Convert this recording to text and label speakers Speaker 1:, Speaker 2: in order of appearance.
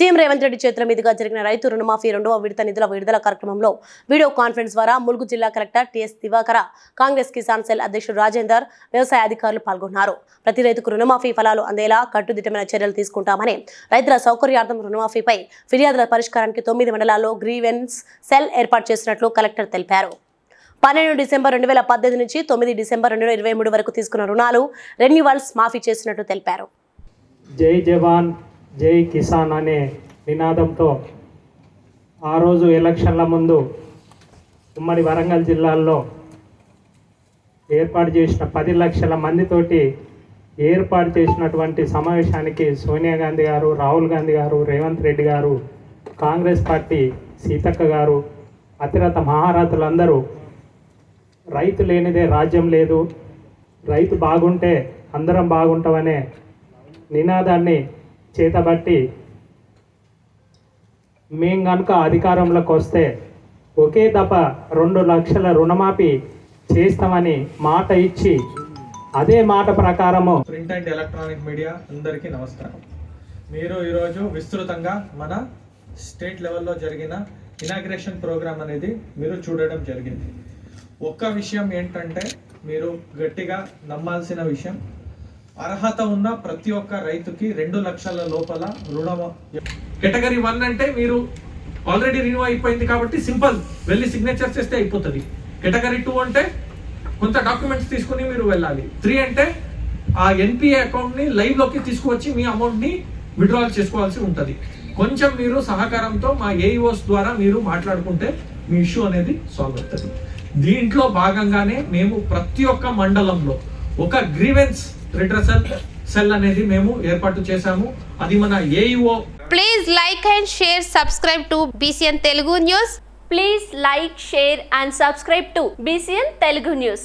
Speaker 1: CM Revanth Reddy చేతుల మీదుగా జరిగిన రైతు రుణమాఫీ రెండవ విడత నిధుల విడుదల కార్యక్రమంలో వీడియో కాన్ఫరెన్స్ ద్వారా ములుగు జిల్లా collector TS Divakara Congress Kisan cell అధ్యక్షుడు రాజేందర్ వ్యవసాయ అధికారులు పాల్గొన్నారు. ప్రతి రైతుకు రుణమాఫీ ఫలాలు అందేలా కట్టుదిట్టమైన చర్యలు తీసుకుంటామని రైతుల సౌకర్యార్థం రుణమాఫీపై ఫిర్యాదుల పరిష్కారానికి తొమ్మిది మండలాల్లో గ్రీవెన్స్ సెల్ ఏర్పాటు చేసినట్లు కలెక్టర్ తెలిపారు. పన్నెండు డిసెంబర్ రెండు వేల పద్దెనిమిది నుంచి తొమ్మిది డిసెంబర్ రెండు వేల ఇరవై మూడు వరకు తీసుకున్న రుణాలు రెన్యువల్స్ మాఫీ చేసినట్లు తెలిపారు.
Speaker 2: జై జవాన్. జై కిసాన్ అనే నినాదంతో ఆ రోజు ఎలక్షన్ల ముందు ఉమ్మడి వరంగల్ జిల్లాల్లో ఏర్పాటు చేసిన పది లక్షల మందితోటి ఏర్పాటు చేసినటువంటి సమావేశానికి సోనియా గాంధీ గారు రాహుల్ గాంధీ గారు రేవంత్ రెడ్డి గారు కాంగ్రెస్ పార్టీ సీతక్క గారు అతిరథ మహారథులందరూ రైతు లేనిదే రాజ్యం లేదు. రైతు బాగుంటే అందరం బాగుంటామనే నినాదాన్ని చేతబట్టి మేము కనుక అధికారంలోకి వస్తే ఒకే దప రెండు లక్షల రుణమాఫీ చేస్తామని మాట ఇచ్చి అదే మాట ప్రకారము
Speaker 3: ప్రింట్ అండ్ ఎలక్ట్రానిక్ మీడియా అందరికీ నమస్కారం. మీరు ఈరోజు విస్తృతంగా మన స్టేట్ లెవెల్లో జరిగిన ఇనాగ్రేషన్ ప్రోగ్రామ్ అనేది మీరు చూడడం జరిగింది. ఒక్క విషయం ఏంటంటే మీరు గట్టిగా నమ్మాల్సిన విషయం అర్హత ఉన్న ప్రతి ఒక్క రైతుకి రెండు లక్షల లోపల రుణం కేటగిరీ వన్ అంటే మీరు ఆల్రెడీ రిన్యూ అయిపోయింది కాబట్టి సింపుల్. వెళ్ళి సిగ్నేచర్ చేస్తే అయిపోతుంది. కేటగిరీ టూ అంటే కొంత డాక్యుమెంట్స్ తీసుకుని మీరు వెళ్ళాలి. త్రీ అంటే ఆ ఎన్పిఏ అకౌంట్ని లైవ్లోకి తీసుకువచ్చి మీ అమౌంట్ని విడ్రాల్ చేసుకోవాల్సి ఉంటుంది. కొంచెం మీరు సహకారంతో మా ఏఈఓస్ ద్వారా మీరు మాట్లాడుకుంటే మీ ఇష్యూ అనేది సాల్వ్ అవుతుంది. దీంట్లో భాగంగానే మేము ప్రతి ఒక్క మండలంలో ఒక గ్రీవెన్స్ రిటర్సల్ సెల్ అనేది మేము ఏర్పాటు చేశాము. అది మన AEO
Speaker 4: please like and share subscribe to BCN Telugu news
Speaker 5: please like share and subscribe to BCN Telugu news